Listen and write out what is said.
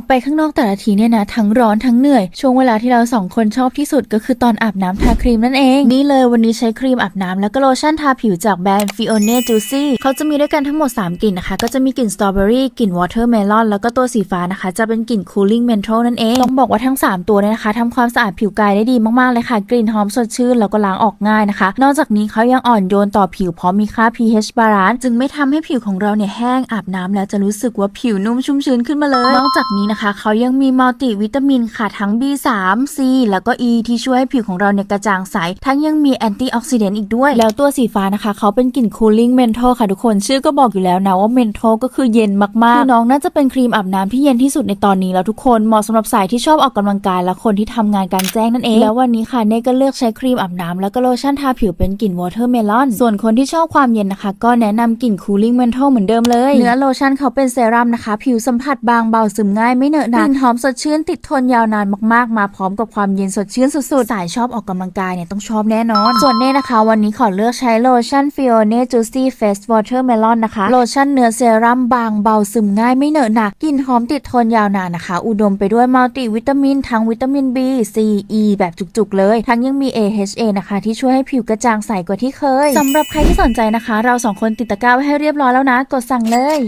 อกไปข้างนอกแต่ละทีเนี่ยนะทั้งร้อนทั้งเหนื่อย ช่วงเวลาที่เราสองคนชอบที่สุดก็คือตอนอาบน้ำทาครีมนั่นเอง นี่เลยวันนี้ใช้ครีมอาบน้ำแล้วก็โลชั่นทาผิวจากแบรนด์ Fione Juicy เขาจะมีด้วยกันทั้งหมด 3 กลิ่นนะคะ ก็จะมีกลิ่นสตรอเบอรี่กลิ่นวอเตอร์เมลอนแล้วก็ตัวสีฟ้านะคะ จะเป็นกลิ่น cooling menthol นั่นเอง ต้องบอกว่าทั้ง 3 ตัวเนี่ยนะคะทำความสะอาดผิวกายได้ดีมากๆเลยค่ะ กลิ่นหอมสดชื่นแล้วก็ล้างออกง่ายนะคะ นอกจากนี้เขายังอ่อนโยนต่อผิวเพราะมีค่า pH balance จึงไม่ทำให้ผิวของเราเนี่ยแห้งอาบน้ำแล้วจะรู้สึกว่าผิวนุ่มชุ่มชื้นขึ้นมาเลย นอกจากนี้นะคะ เขายังมีมัลติวิตามินค่ะทั้ง B3 C แล้วก็ E ที่ช่วยให้ผิวของเราเนี่ยกระจ่างใส ทั้งยังมีแอนตี้ออกซิเดนต์อีกด้วย แล้วตัวสีฟ้านะคะ เขาเป็นกลิ่น cooling menthol ค่ะทุกคน ชื่อก็บอกอยู่แล้วนะว่า menthol ก็คือเย็นมากๆคือน้องน่าจะเป็นครีมอาบน้ำที่เย็นที่สุดในตอนนี้แล้วทุกคน เหมาะสำหรับสายที่ชอบออกกำลังกายและคนที่ทำงานกลารแจ้งนั่นเอง แล้ววันนี้ค่ะเนก็เลือกใช้ครีมอาบน้ำแล้วก็โลชั่นทาผิวเป็นกลิ่น watermelon ส่วนคนที่ชอบความเย็นนะคะ ก็แนะนำกลิ่น cooling menthol เหมือนเดิมเลย เนื้อโลชั่นเขาเป็นเซรั่มนะคะ ผิวสัมผัสบางเบาซึมง่ายไม่เหนอะหนะกลิ่นหอมสดชื่นติดทนยาวนานมากๆ มาพร้อมกับความเย็นสดชื่นสุดๆ สายชอบออกกำลังกายเนี่ยต้องชอบแน่นอน ส่วนเน่นะคะ วันนี้ขอเลือกใช้โลชั่น Fione Juicy Face Watermelon นะคะ โลชั่นเนื้อเซรั่มบางเบาซึมง่ายไม่เหนอะหนะกลิ่นหอมติดทนยาวนานนะคะ อุดมไปด้วยมัลติวิตามิน ทั้งวิตามิน B C E แบบจุกๆ เลย ทั้งยังมี AHA นะคะ ที่ช่วยให้ผิวกระจ่างใสกว่าที่เคยสำหรับใครที่สนใจนะคะ เราสองคนติดตะกร้าไว้ให้เรียบร้อยแล้วนะ กดสั่งเลย